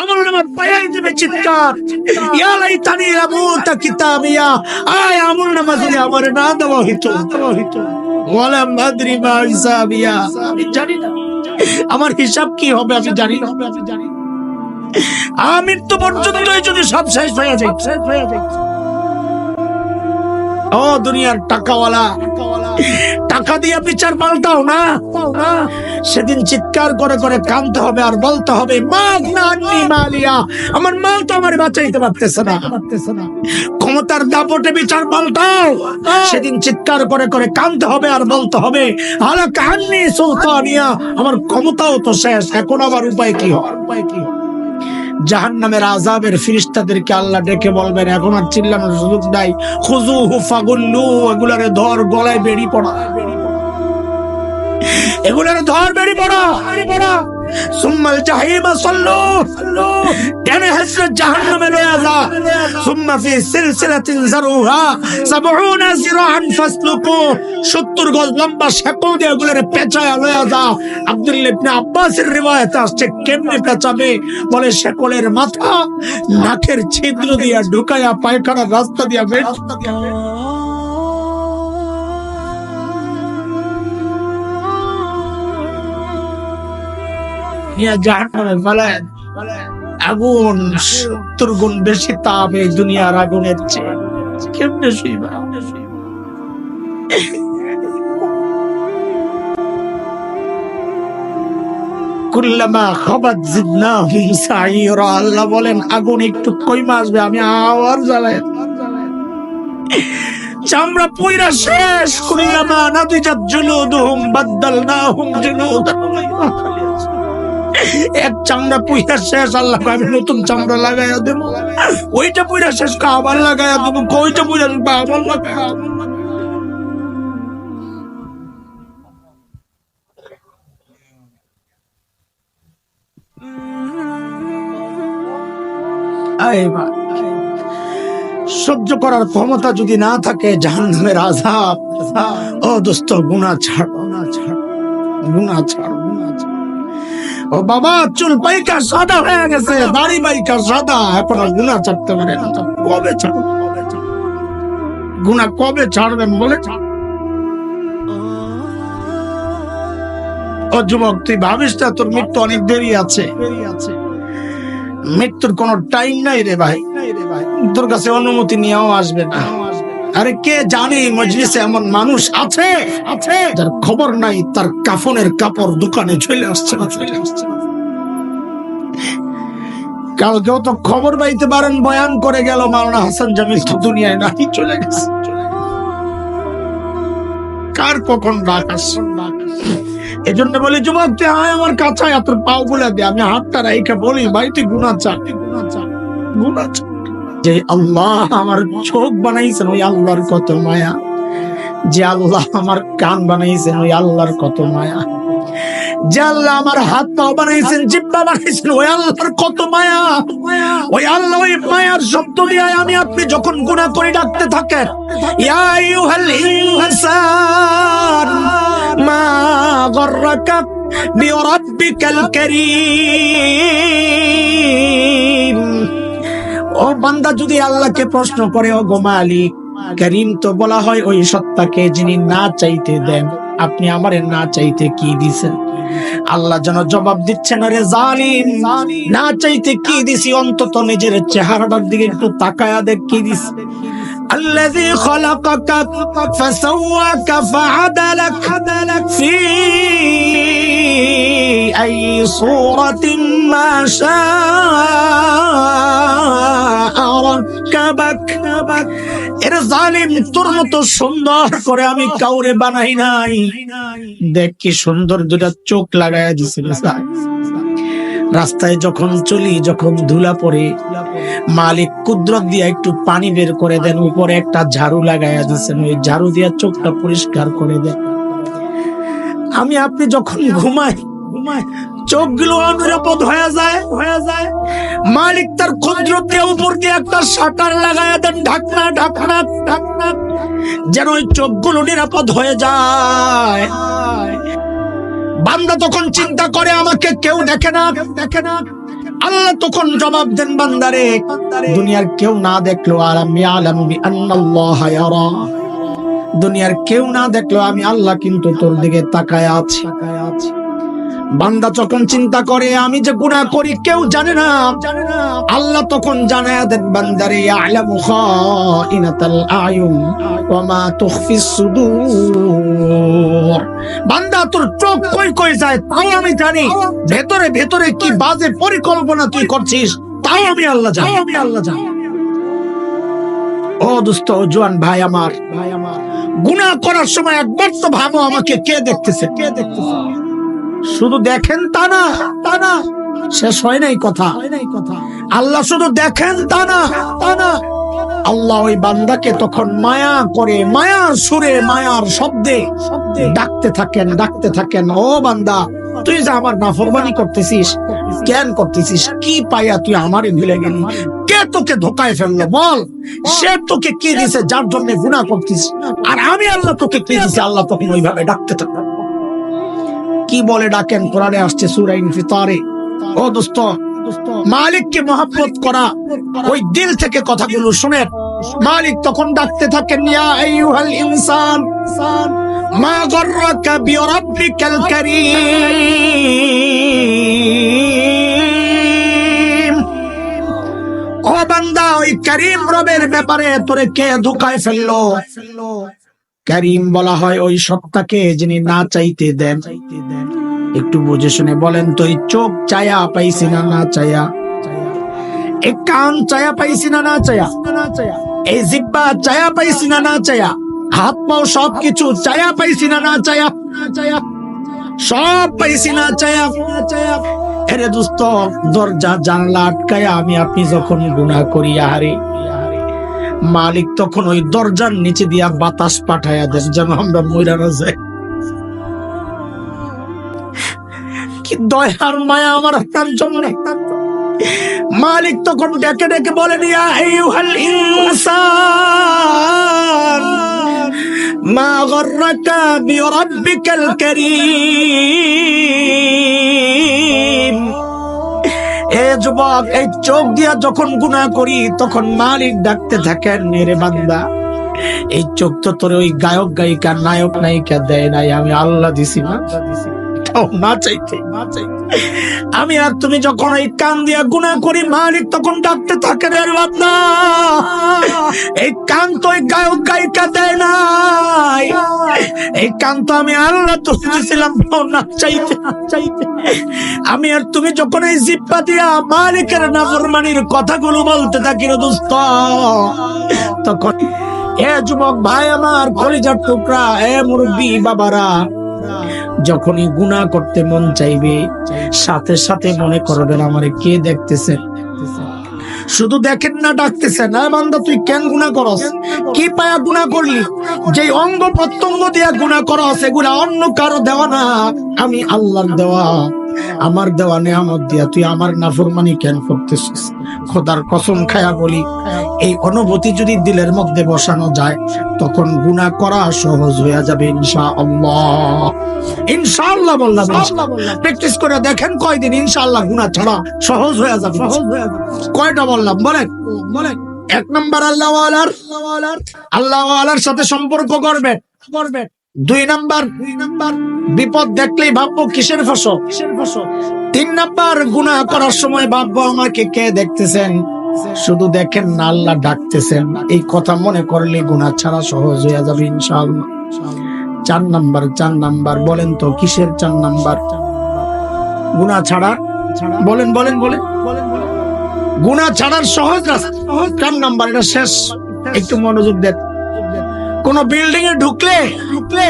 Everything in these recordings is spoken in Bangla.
আমার আমার দেবে চিৎকার। ইয়া লাইতানি লামুতা কিতাবিয়া। আয় যদি আমার না দেওয়া মা জানি না আমার হিসাব কি হবে আমি জানি না। আমি তো পর্যন্তই যদি সব শেষ হয়ে যায় শেষ হয়ে যায়। ও দুনিয়ার টাকাওয়ালা। টাকা দিয়ে বিচার পাল্টাও না। সেদিন চিৎকার করে করে কানতে হবে আর বলতে হবে আমার মাল তো আমার বাঁচাইতে পারতেছে না। ক্ষমতার দাপটে বিচার পাল্টাও। সেদিন চিৎকার করে করে কানতে হবে আর বলতে হবে হালা কান্নি সুলতানিয়া, আমার ক্ষমতাও তো শেষ, এখন আবার উপায় কি হয় উপায় কি হয়? জাহান নামের আজাবের ফিরিস্তাদেরকে আল্লাহ ডেকে বলবেন, এখন আর চিল্লানোর সুযোগ নাই। খুজু হুফাগুল্লু এগুলারে ধর গলায় বেড়ি পড়া। এগুলারে ধর বেরি পড়া। সুম্মাল জাহিমা, সাল্লু টেনে হাসরে জাহান্নামে লয়া যা। সুম্মা ফি সিলসিলাতিন জারুহা 70 জিরাআন ফাসলুকু। 70 গজ লম্বা শেকল দিয়ে এগুলারে পেঁচায়া লয়া যা। আব্দুল্লাহ ইবনে আব্বাসের রিওয়ায়াত আসছে, কেমনে পেঁচাবে? বলে শেকলের মাথা, নাকের ছিদ্র দিয়া ঢুকায়া পায়খানার রাস্তা দিয়া বের নিয়ে জাহান্নামে আগুন সত্তর গুণ বেশি তাপ এই দুনিয়ার আগুনের চেয়ে। কেমনে শুইবা? কুল্লামা খাবাত জিদনাহুম সাইরা, আল্লাহ বলেন, আগুন একটু কইমা আসবে, আমি জ্বালাই চামড়া শেষ, কুল্লামা এক চামড়া পুইরা শেষ আল্লাহ আমি নতুন চামড়া লাগাইয়া দেব। ওইটা শেষ আবার লাগাইয়া দেব শেষ, আবার লাগাইয়া সহ্য করার ক্ষমতা যদি না থাকে জাহান্নামের আযাব। ও দোস্ত গুনাহ ছাড় গুনাহ ছাড় গুনাহ ছাড়। ও বাবা, চুল পাইকা সাদা হয়ে গেছে, দাড়ি পাইকা সাদা। এখন আর গুনা ছাড়তে পারে না। কবে ছাড় গুনা কবে ছাড়বেন বলে? ও যুবক, তুই ভাবিস না তোর মৃত্যু অনেক দেরি আছে? মৃত্যুর কোনো টাইম নাই রে ভাই। তোর কাছে অনুমতি নিয়েও আসবে না। আরে কে জানে মজলিসে এমন মানুষ আছে আছে, যার খবর নাই, তার কাফনের কাপড় দোকানে চলে আসছে চলে আসছে। কালকেও তো খবর পাইতে পারেন, বয়ান করে গেল মাওলানা হাসান জামিল তো দুনিয়ায় নাই, চলে গেছে কার কখন ডাক আসছে? এজন্য বলি, যুবক, তুই আয় আমার কাছে তোর পাও গুলা দে, আমি হাতটা রাইখা বলি, ভাই, তুই গুণা চা গুণা চা গুণা চা যে আল্লাহ আমার চোখ বানাইছেন, ওই আল্লাহর কত মায়া। যে আল্লাহ আমার কান বানাইছেন, ওই আল্লাহর কত মায়া। যে আল্লাহ আমার হাত বানাইছেন, জিব্বা বানাইছেন, ওই আল্লাহর কত মায়া। ওই আল্লাহ ওই মায়ার শব্দ দিয়ে আমি আপনি যখন গুনাহ করে ডাকতে থাকেন, ইয়া আইয়ুহাল ও বান্দা যদি আল্লাহকে প্রশ্ন করে ও গো মালিক করিম তো বলা হয় ওই সত্তাকে যিনি না চাইতে দেন আপনি আমারে না চাইতে কি দিছেন আল্লাহ যেন জবাব দিচ্ছেন আরে জালিম না চাইতে কি দিছি অন্তত নিজের চেহারাটার দিকে একটু তাকায়া দেখ কি দিছি الذي خلقك فسواك فعدلك في أي صورة ما شاء ركبك এর জালিম তোর মতো সুন্দর করে আমি কাউরে বানাই নাই দেখ কি সুন্দর দুটা চোখ লাগাইয়া দিছিল রাস্তায় যখন চলি যখন ধুলা পড়ে মালিক কুদরত দিয়া একটু পানি বের করে দেন উপরে একটা ঝাড়ু লাগাইয়া দিচ্ছেন ওই ঝাড়ু দিয়া চোখটা পরিষ্কার করে দেন আমি আপনি যখন ঘুমাই ঘুমাই চোখগুলো অনিরাপদ হয়ে যায় হয়ে যায়। মালিক তার কুদরত দিয়ে উপর দিয়ে একটা শাটার দেন, ঢাকনা ঢাকনা ঢাকনা, যেন ওই চোখগুলো নিরাপদ হয়ে যায়। বান্দা তখন চিন্তা করে, আমাকে কেউ দেখে না দেখে না। আল্লাহ তখন জবাব দেন, বান্দারে, দুনিয়ার কেউ না দেখল, আর আমি আলাম দুনিয়ার কেউ না দেখল, আমি আল্লাহ কিন্তু তোর দিকে তাকায় আছি। বান্দা যখন চিন্তা করে আমি যে গুনাহ করি কেউ জানে না। আল্লাহ তখন জানায় দেন বান্দারে আলামু খাইনাতাল আয়ুন ওয়া মা তুখফিস সুদূর। বান্দা তোর চোখ কই কই যায়? তাও আমি জানি। ভেতরে ভেতরে কি বাজে পরিকল্পনা তুই করছিস তাও আমি আল্লাহ জানি। আমি আল্লাহ জানি। ও দোস্ত জোয়ান ভাই আমার ভাই আমার গুনাহ করার সময় একবার তো ভাবো আমাকে কে দেখতেছে কে দেখতেছে? শুধু দেখেন তা না তা না। শেষ হয় নাই কথা। আল্লাহ শুধু দেখেন তা না তা না। আল্লাহ ওই বান্দাকে তখন মায়া করে মায়ার সুরে, মায়ার শব্দে ডাকতে থাকেন ডাকতে থাকেন, ও বান্দা, তুই যে আমার নাফরমানি করতেছিস কেন করতেছিস, কি পাইয়া তুই আমারই ভুলে গেলি? কে তোকে ধোকায় ফেলল? বল, সে তোকে কি দিছে? যার জন্য গুনাহ করতিস? আর আমি আল্লাহ তোকে কি দিছে? আল্লাহ তখন ওইভাবে ডাকতে থাকেন কি বলে ডাকেন? কোরআনে আসছে সূরা ইনফিতারে। ও দোস্ত, মালিককে মহব্বত করা, ওই দিল থেকে কথাগুলো শুনেন। মালিক তখন ডাকতে থাকেন, ইয়া আইয়ুহাল ইনসান, মা গর্রাকা কারীম। ও বান্দা, ওই করিম রবের ব্যাপারে তোরে কে ধোকায় ফেলল? করিম বলা হয় ওই সত্তাকে যিনি না চাইতে দেন। একটু বুঝে শুনে বলেন তো চোখ চায়া পাইছি না না চায়া? এই কান চায়া পাইছি না না চায়া? এই জিব্বা চায়া পাইছি না না চায়া? হাত পাও সব কিছু চায়া পাইছি না না চায়া? সব পাইছি না চায়া চায়া? এরে দোস্ত, দরজা জানলা আটকায়া আমি আপনি যখন গুনাহ করি, আহারে। মালিক তখন ওই দরজার নিচে দিয়া বাতাস পাঠায়া দেন যেন আমরা মইরা না যাই। কি দয়ার মায়া আমার আপনার জন্য। মালিক তখন ডেকে ডেকে ইনসান, মা এ যুবক এই চোখ দিয়া যখন গুনাহ করি তখন মালিক ডাকতে থাকেন রে বান্দা এই চোখ তো তোর ওই গায়ক গায়িকা নায়ক নায়িকা দেয় নাই আমি আল্লাহ দিছি না না চাইতে না চাইতে। আমি আর তুমি যখন এই কান দিয়া গুনাহ করি মালিক তখন ডাকতে থাকে রে বান্দা এই কান তো ওই গায়ক গায়িকা দেয় নাই এই কান তো আমি আল্লাহ তো দিয়েছিলাম না চাইতে চাইতে। আমি আর তুমি যখন এই জিপ্পা দিয়া মালিকের নাফরমানির কথাগুলো বলতে থাকি দোস্ত, তখন এ যুবক ভাই আমার কলিজার টুকরা, এ মুরব্বী বাবারা, যখনই গুনা করতে মন চাইবে, সাথে সাথে মনে করবেন আমারে কে দেখতেছে। শুধু দেখেন না, ডাকতেছে, না বান্দা, তুই কেন গুণা করস? কি পায়া গুণা করলি? যে অঙ্গ প্রত্যঙ্গ দিয়া গুণা করস এগুলা অন্য কারও দেওয়া না। আমি আল্লাহর দেওয়া। আমার দেওয়া নেয়ামত দিয়া। তুই আমার নাফরমানি কেন করতেছিস? খোদার কসম খায়া বলি। এই অনুভূতি যদি দিলের মধ্যে বসানো যায় তখন গুনাহ করা সহজ হয়ে যাবে ইনশাআল্লাহ। ইনশাআল্লাহ বললাম প্র্যাকটিস করে দেখেন কয়দিন ইনশাআল্লাহ গুনাহ ছাড়া সহজ হয়ে যাবে। সহজ হয়ে যাবে। কয়টা বললাম? বলেন। বলেন। এক নম্বর আল্লাহ আল্লাহ আল্লাহর সাথে সম্পর্ক করবে। করবে। দুই নাম্বার। দুই নাম্বার। বিপদ দেখলেই ভাববো কিসের ফসল? কিসের ফসল? তিন নাম্বার গুনাহ করার সময় ভাববো আমাকে কে দেখতেছেন? শুধু দেখেন না, আল্লাহ ডাকতেছেন। এই কথা মনে করলে গুনাহ ছাড়া সহজ হয়ে যাবে, ইনশাআল্লাহ। চার নাম্বার চার নাম্বার, বলেন তো, কিসের চার নাম্বার? গুনাহ ছাড়া? বলেন বলেন বলেন। গুনাহ ছাড়ার সহজ রাস্তা। চার নাম্বার, এটা শেষ। একটু মনোযোগ দেন। কোন বিল্ডিং এ ঢুকলে ঢুকলে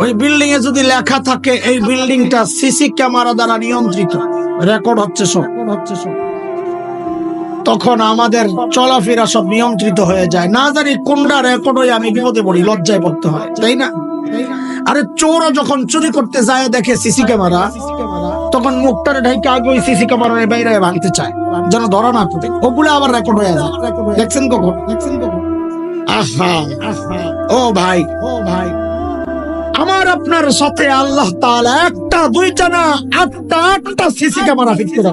ওই বিল্ডিং এ যদি লেখা থাকে, এই বিল্ডিংটা সিসি ক্যামেরা দ্বারা নিয়ন্ত্রিত। রেকর্ড হচ্ছে সব হচ্ছে সব। তখন আমাদের চলাফেরা সব নিয়ন্ত্রিত হয়ে যায়। না জানি কোনটা রেকর্ড হয়ে আমি বিপদে পড়ি, লজ্জায় পড়তে হয়, তাই না? আরে চোরও যখন চুরি করতে যায়, দেখে সিসি ক্যামেরা, তখন মুখটারে ঢাইকে আগে ওই সিসি ক্যামেরার বাইরে ভাঙতে চায়, যেন ধরা না পড়ে। ওগুলো আবার রেকর্ড হয়ে যায়। দেখছেন কখন? আহা ও ভাই ও ভাই। আমার আপনার সাথে আল্লাহ তাআলা একটা, দুইটা না, আটটা আটটা সিসি ক্যামেরা ফিট করে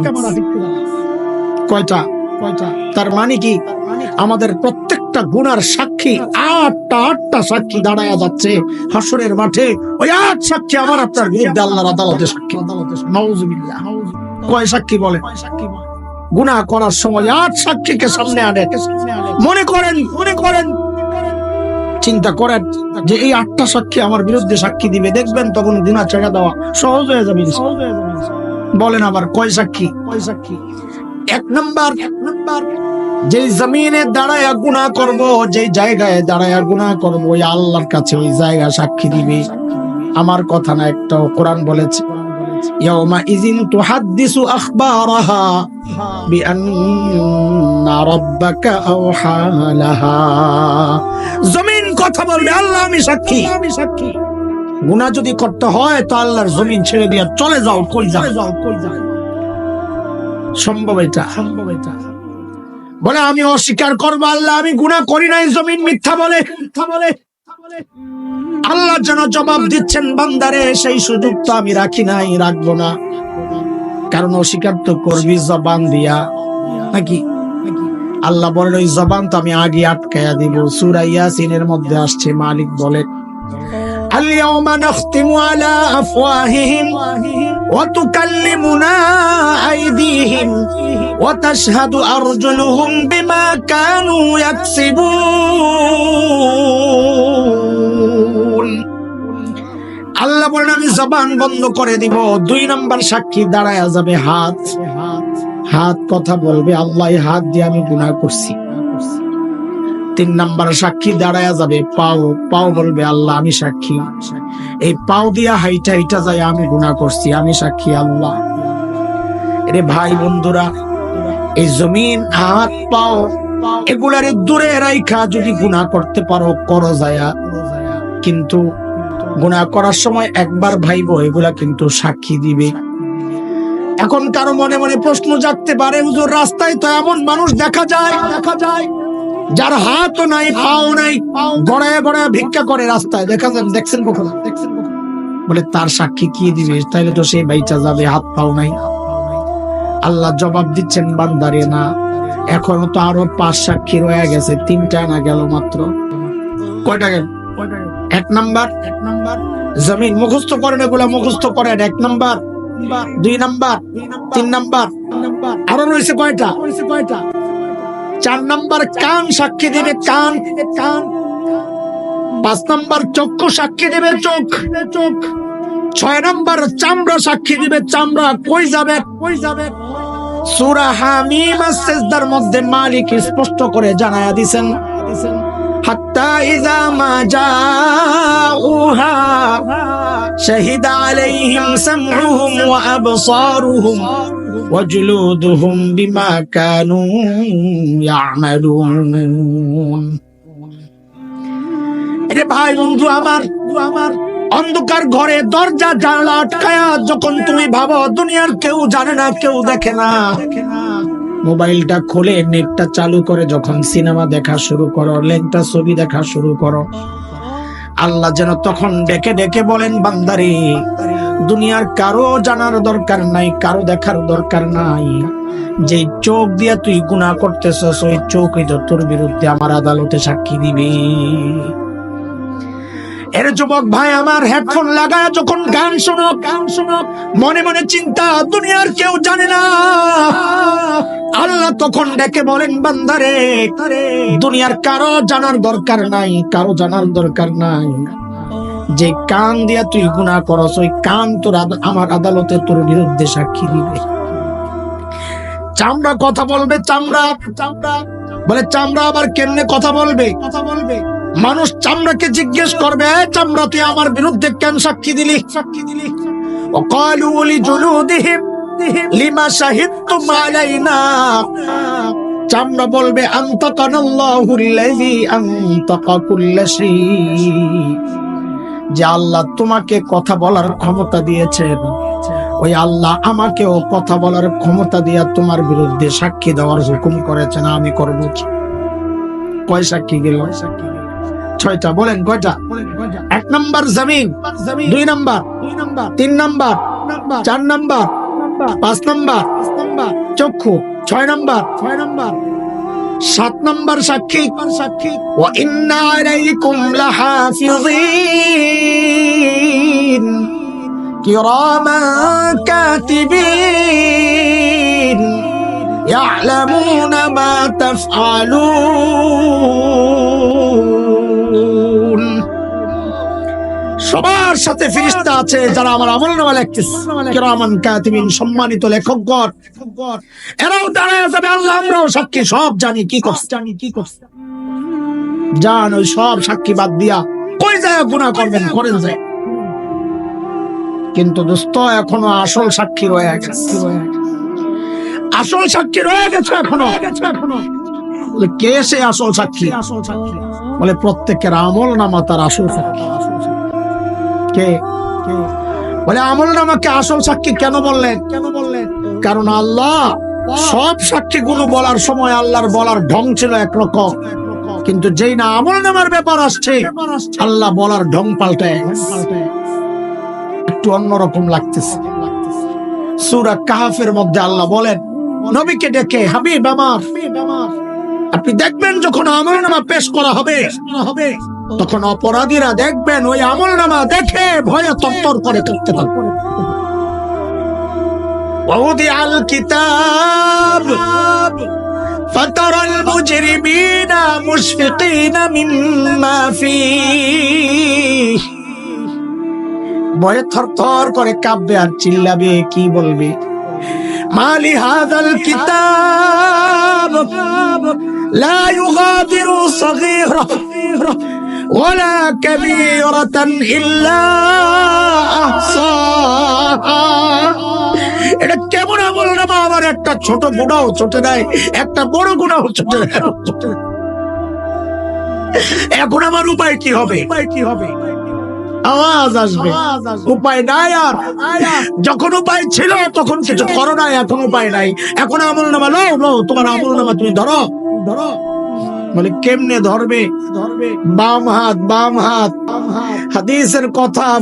কয়টা? তার মানে কি? আমাদের প্রত্যেকটা গুনার সাক্ষী আটটা আটটা সাক্ষী দাঁড়ায়া যাচ্ছে হাসরের মাঠে। ওই আট সাক্ষী আমার আপনার বিরুদ্ধে আল্লাহর আদালতে সাক্ষী। কয় সাক্ষী বলে? গুনাহ করার সময় আট সাক্ষীকে সামনে আনে। মনে করেন মনে করেন। চিন্তা করেন যে এই আটটা সাক্ষী আমার বিরুদ্ধে সাক্ষী দিবে। দেখবেন তখন গুনাহ ছেড়ে দেওয়া সহজ হয়ে যাবে। বলেন আবার কয় সাক্ষী কয় সাক্ষী? এক নাম্বার এক নাম্বার। যে জমিনে দাঁড়ায় গুনাহ করব যে জায়গায় দাঁড়ায় গুনাহ করব, ওই আল্লাহর কাছে ওই জায়গা সাক্ষী দিবে। আমার কথা না একটা কোরআন বলেছে লাহা। জমিন কথা বলবে, আল্লাহ আমি সাক্ষী। আমি সাক্ষী গুনাহ যদি করতে হয়, তো আল্লাহর জমিন ছেড়ে দিয়ে চলে যাও কই যাও কই যাও? সম্ভব এটা। সম্ভব এটা। বলে আমি অস্বীকার করব আল্লাহ আমি গুনাহ করি নাই জমিন মিথ্যা বলে। মিথ্যা বলে আল্লাহ যেন জবাব দিচ্ছেন বান্দারে সেই সুযোগ তো আমি রাখি নাই রাখব না। কারণ অস্বীকার তো করবি জবান দিয়া। নাকি? আল্লাহ বলেন ওই জবান তো আমি আগে আটকায়া দিব। সূরা ইয়াসিনের মধ্যে আসছে মালিক বলে اليوم نختم على أفواههم وتكلمنا أيديهم وتشهد أرجلهم بما كانوا يكسبون আল্লাহ বলেন আমি জবান বন্ধ করে দিব দুই নম্বর সাক্ষী দাঁড়ায় যাবে হাত হাত কথা বলবে আল্লাহ এই হাত দিয়ে আমি গুনাহ করছি তিন নাম্বার সাক্ষী দাঁড়ায় যাবে, পাও পাও বলবে, আল্লাহ, আমি সাক্ষী। এই পাও দিয়া হাইটা হাইটা যায়, আমি গুনাহ করছি, আমি সাক্ষী আল্লাহ। রে ভাই বন্ধুরা, এই জমিন হাত পাও এগুলারে দূরে রাইখা যদি গুনাহ করতে পারো, করো যায়া। কিন্তু গুনাহ করার সময় একবার ভাইবো, এগুলা কিন্তু সাক্ষী দিবে। এখন কারও মনে মনে প্রশ্ন জাগতে পারে, হুজুর, রাস্তায় তো এমন মানুষ দেখা যায় দেখা যায়। যার হাতও নাই, পাও নাই, গড়ায় গড়ায় ভিক্ষা করে রাস্তায়। দেখা যান দেখছেন কখনো? বলে, তার সাক্ষী কি দিবে? তাইলে তো সেই বাইচা যাবে হাত পাও নাই। আল্লাহ জবাব দিচ্ছেন, বান্দারে না, এখনও তো আরও পাঁচ সাক্ষী রয়ে গেছে, তিনটা না গেল মাত্র। কয়টা গেল? এক নাম্বার এক নাম্বার। জমিন মুখস্থ করেন এগুলা, মুখস্থ করেন। এক নাম্বার, দুই নাম্বার, তিন নাম্বার। আরও রয়েছে কয়টা? রয়েছে কয়টা? চার নাম্বার কান সাক্ষী দেবে কান কান। পাঁচ নাম্বার চক্ষু সাক্ষী দেবে চোখ। চোখ ছয় নাম্বার চামড়া সাক্ষী দিবে চামড়া। কই যাবে? কই যাবে? মালিক স্পষ্ট করে জানায়া দিছেন। হাত্তা আলাইহিম ওয়া আবসারুহুম। وجلودهم بما كانوا يعملون রে ভাই বন্ধু আমার আমার অন্ধকার ঘরে দরজা জানলা আটকায়া যখন তুমি ভাবো দুনিয়ার কেউ জানে না কেউ দেখে না মোবাইলটা খুলে নেটটা চালু করে যখন সিনেমা দেখা শুরু করো লেনটা ছবি দেখা শুরু করো আল্লাহ যেন তখন ডেকে ডেকে বলেন বান্দারে দুনিয়ার কারও জানার দরকার নাই, কারও দেখার দরকার নাই। যে চোখ দিয়া তুই গুনাহ করতেছস, ওই চোখই তো তোর বিরুদ্ধে আমার আদালতে সাক্ষী দিবে। এর যুবক ভাই, আমার হেডফোন লাগায়, যখন গান শোনো গান শোনো মনে মনে চিন্তা, দুনিয়ার কেউ জানে না। আল্লাহ তখন ডেকে বলেন, বান্দারে, দুনিয়ার কারও জানার দরকার নাই, কারও জানার দরকার নাই। যে কান দিয়া তুই গুণা করস, ওই কান তোর আমার আদালতে তোর বিরুদ্ধে সাক্ষী দিবে। চামড়া কথা বলবে, চামড়া চামড়া। বলে, চামড়া আবার কেমনে কথা বলবে? কথা বলবে মানুষ চামড়াকে জিজ্ঞেস করবে চামড়া, তুই আমার বিরুদ্ধে কেন সাক্ষী দিলি? সাক্ষী দিলি লিমা শাহিদতুম আলাইনা চামড়া বলবে, আন্তকানাল্লাহুল্লাযী আন্তকা কুল্লা শাই যে আল্লাহ তোমাকে কথা বলার ক্ষমতা দিয়েছেন। ওই আল্লাহ আমাকেও কথা বলার ক্ষমতা দিয়া তোমার বিরুদ্ধে সাক্ষী দেওয়ার হুকুম করেছেন, আমি করব কয় সাক্ষী গেল? ছয়টা। বলেন কয়টা? এক জমিন, দুই তিন নম্বর, চার নম্বর, পাঁচ নম্বর, চক্ষু, ছয় নম্বর ছয় সাত নম্বর সাক্ষী। সাক্ষী ও ইন্না আলাইকুম كراما كاتبين يعلمون ما تفعلون সবার সাথে ফিরিস্তা আছে যারা আমার আমল নামা লিখতেছে কিরামান কাতিবিন সম্মানিত লেখকগণ এরাও দাঁড়ায় যাবে আল্লাহ আমরাও সাক্ষী সব জানি কি করছে জানি কি করছে জান ওই সব সাক্ষী বাদ দিয়া কই যায় গুনাহ করবেন করেন যায় কিন্তু দোস্ত, এখনও আসল সাক্ষী রয়ে গেছে। আসল সাক্ষী রয়ে গেছে এখনও। এখনও কে সে আসল সাক্ষী? আসল সাক্ষী বলে, প্রত্যেকের আমল নামা তার আসল সাক্ষী। কে? বলে, আমল নামাকে আসল সাক্ষী কেন বললেন? কেন বললেন কারণ আল্লাহ সব সাক্ষী গুলো বলার সময় আল্লাহর বলার ঢং ছিল একরকম। কিন্তু যেই না আমল নামার ব্যাপার আসছে, আল্লাহ বলার ঢং পাল্টায় একটু অন্যরকম লাগতেছে সুরা কাহাফের মধ্যে আল্লাহ বলেন নবীকে ডেকে হাবিব আমার আপনি দেখবেন যখন আমল নামা পেশ করা হবে হবে তখন অপরাধীরা দেখবেন ওই আমল নামা দেখে ভয়ে তত্তর করে করতে থাকবে ووضع الكتاب فترى المجرمين مشفقين مما فيه ভয়ে থরথর করে কাঁপবে আর চিল্লাবে কি বলবে মালি হাদাল কিতাব لا يغادر صغيرة ولا كبيرة إلا أحصاها এটা কেমন আমল নামা আমার একটা ছোট গুণাও ছোট নাই একটা বড় গুণাও ছোট নাই এখন আমার উপায় কি হবে উপায় কি হবে আওয়াজ আসবে। উপায় নাই আর। যখন উপায় ছিল তখন কিছু করো নাই এখন উপায় নাই। এখন আমল নামা লো লো তোমার আমল নামা তুমি ধরো। ধরো। বলে কেমনে ধরবে? ধরবে। বাম হাত। বাম হাত। হাদিসের কথা